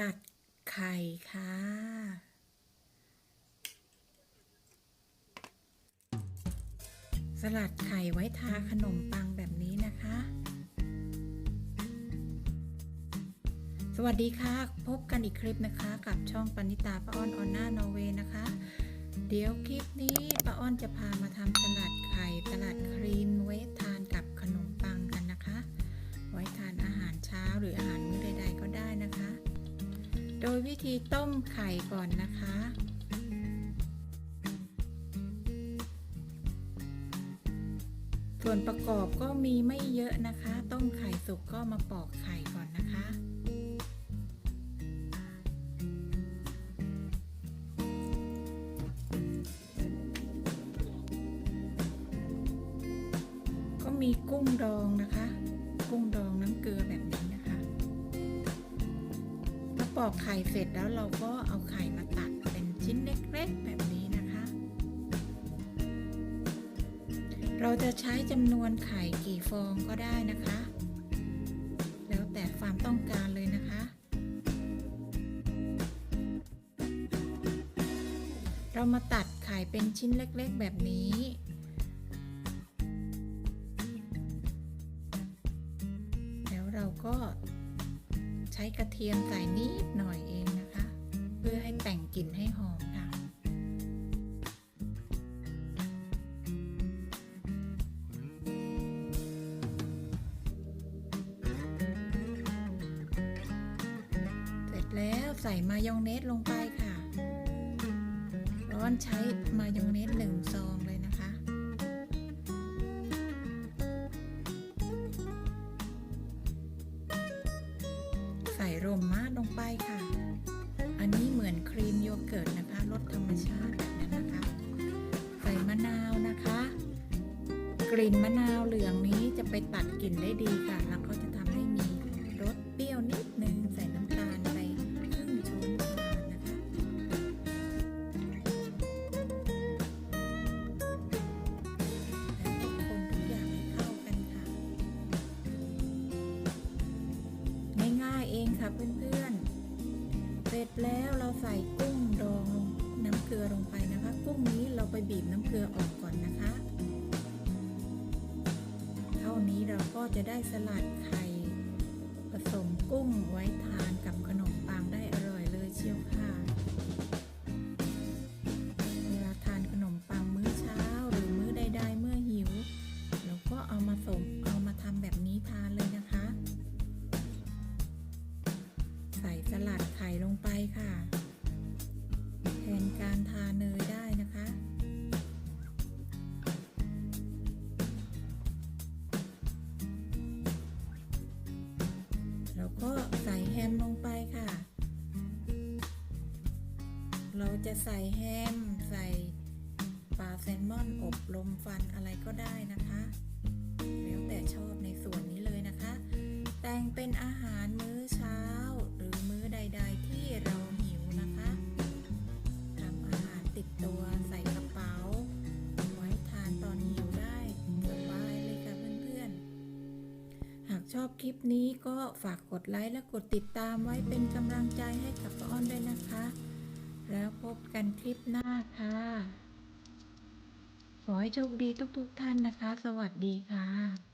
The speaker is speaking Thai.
ลัดไข่ค่ะ สลัดไข่ไว้ทาขนมปังแบบนี้นะคะ สวัสดีค่ะ พบกันอีกคลิปนะคะ กับช่องปณิตาป้าอ้อนออนหน้านอร์เวย์นะคะ เดี๋ยวคลิปนี้ป้าอ้อนจะพามาทำสลัดไข่สลัดครีมไว้ทานกับขนมปัง โดยวิธีต้มไข่ก่อนนะคะส่วนประกอบก็มีไม่เยอะนะคะ ต้มไข่สุกก็มาปอกไข่ก่อนนะคะ ก็มีกุ้งดองนะคะ กุ้งดองน้ำเกลือแบบนี้ ปอกไข่เสร็จแล้วเราก็เอาไข่มาตัดเป็นชิ้นเล็กๆแบบนี้นะคะ เราจะใช้จำนวนไข่กี่ฟองก็ได้นะคะ แล้วแต่ความต้องการเลยนะคะ เรามาตัดไข่เป็นชิ้นเล็กๆ แบบนี้แล้วเราก็ ช้กระเทียมใส่นิดหน่อยเองนะคะ เพื่อให้แต่งกลิ่นให้หอมค่ะ เสร็จแล้วใส่มายองเนสลงไปค่ะ ร้อนใช้มายองเนสหนึ่งซองเลย ส่โรมมาลงไปค่ะ อันนี้เหมือนครีมโยเกิร์ตนะคะรสธรรมชาติแบบนั้นนะคะ ใส่มะนาวนะคะ กลิ่นมะนาวเหลืองนี้จะไปตัดกลิ่นได้ดีค่ะ แล้วก็จะ เพื่อนๆ เสร็จแล้วเราใส่กุ้งดองลงน้ำเกลือลงไปนะคะ กุ้งนี้เราไปบีบน้ำเกลือออกก่อนนะคะ เท่านี้เราก็จะได้สลัดไข่ สลัดไข่ลงไปค่ะ แทนการทาเนยได้นะคะ แล้วก็ใส่แฮมลงไปค่ะ เราจะใส่แฮม ใส่ปลาแซลมอนอบลมฟันอะไรก็ได้นะคะ แล้วแต่ชอบในส่วนนี้เลยนะคะ แต่งเป็นอาหารมื้อเช้า ชอบคลิปนี้ก็ฝากกดไลค์และกดติดตามไว้เป็นกำลังใจให้กับป้าอ้อนด้วยนะคะ แล้วพบกันคลิปหน้าค่ะ ขอให้โชคดีทุกๆท่านนะคะ สวัสดีค่ะ